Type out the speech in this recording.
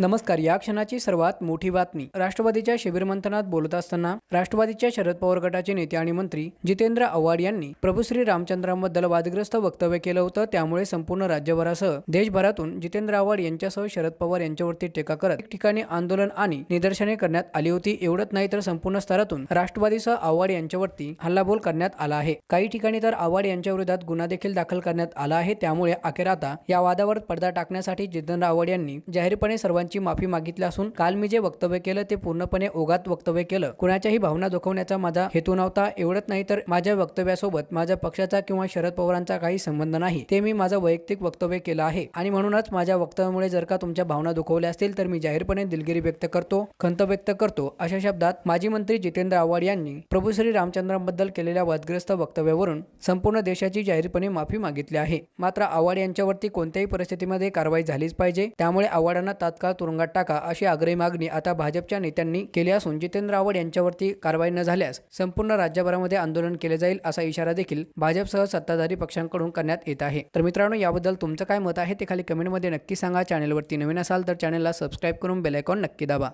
नमस्कार या क्षणाची सर्वात मोठी बातमी. राष्ट्रवादीच्या शिबिर मंथनात बोलत असताना राष्ट्रवादीच्या शरद पवार गटाचे नेते आणि मंत्री जितेंद्र आव्हाड यांनी प्रभू श्री रामचंद्रांबद्दल वादग्रस्त वक्तव्य केलं होतं. त्यामुळे संपूर्ण राज्यभरासह देशभरातून जितेंद्र आव्हाड यांच्यासह शरद पवार यांच्यावरती टीका करत ठिकाणी आंदोलन आणि निदर्शने करण्यात आली होती. एवढंच नाही तर संपूर्ण स्तरातून राष्ट्रवादीसह आव्हाड यांच्यावरती हल्लाबोल करण्यात आला आहे. काही ठिकाणी तर आव्हाड यांच्या विरोधात गुन्हा देखील दाखल करण्यात आला आहे. त्यामुळे अखेर आता या वादावर पडदा टाकण्यासाठी जितेंद्र आव्हाड यांनी जाहीरपणे सर्वांची माफी मागितली असून काल मी जे वक्तव्य केलं ते पूर्णपणे ओघात वक्तव्य केलं. कुणाच्याही भावना दुखवण्याचा माझा हेतू नव्हता एवढंच नाही तर माझ्या वक्तव्यासोबत माझ्या पक्षाचा किंवा शरद पवारांचा काही संबंध नाही. ते मी माझं वैयक्तिक वक्तव्य केलं आहे. आणि म्हणूनच माझ्या वक्तव्यामुळे जर का तुमच्या भावना दुखवल्या असतील तर मी जाहीरपणे दिलगिरी व्यक्त करतो खंत व्यक्त करतो. अशा शब्दात माजी मंत्री जितेंद्र आव्हाड यांनी प्रभू श्री रामचंद्रांबद्दल केलेल्या वादग्रस्त वक्तव्यावरून संपूर्ण देशाची जाहीरपणे माफी मागितली आहे. मात्र आव्हाड यांच्यावरती कोणत्याही परिस्थितीमध्ये कारवाई झालीच पाहिजे. त्यामुळे आव्हाडांना तात्काळ तुरुंगात टाका अशी आग्रही मागणी आता भाजपच्या नेत्यांनी केली असून जितेंद्र आव्हाड यांच्यावरती कारवाई न झाल्यास संपूर्ण राज्यभरामध्ये आंदोलन केले जाईल असा इशारा देखील भाजपसह सत्ताधारी पक्षांकडून करण्यात येत आहे. तर मित्रांनो याबद्दल तुमचं काय मत आहे ते खाली कमेंटमध्ये नक्की सांगा. चॅनलवरती नवीन असाल तर चॅनलला सबस्क्राईब करून बेलायकॉन नक्की दाबा.